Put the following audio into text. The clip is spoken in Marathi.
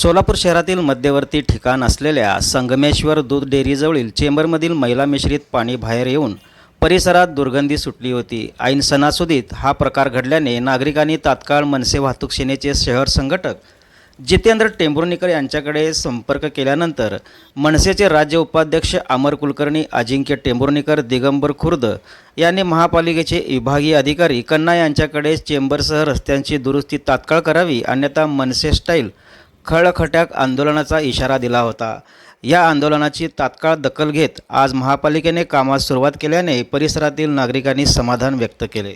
सोलापूर शहरातील मध्यवर्ती ठिकाण असलेल्या संगमेश्वर दूध डेअरीजवळील चेंबरमधील मैला मिश्रित पाणी बाहेर येऊन परिसरात दुर्गंधी सुटली होती. ऐन सणासुदीत हा प्रकार घडल्याने नागरिकांनी तात्काळ मनसे वाहतूक सेनेचे शहर संघटक जितेंद्र टेंभुर्णीकर यांच्याकडे संपर्क केल्यानंतर मनसेचे राज्य उपाध्यक्ष अमर कुलकर्णी अजिंक्य टेंभुर्णीकर दिगंबर खुर्द यांनी महापालिकेचे विभागीय अधिकारी कन्ना यांच्याकडे चेंबरसह रस्त्यांची दुरुस्ती तात्काळ करावी अन्यथा मनसे स्टाईल खळखट्याक आंदोलनाचा इशारा दिला होता. या आंदोलनाची तात्काळ दखल घेत आज महापालिकेने कामास सुरुवात केल्याने परिसरातील नागरिकांनी समाधान व्यक्त केले.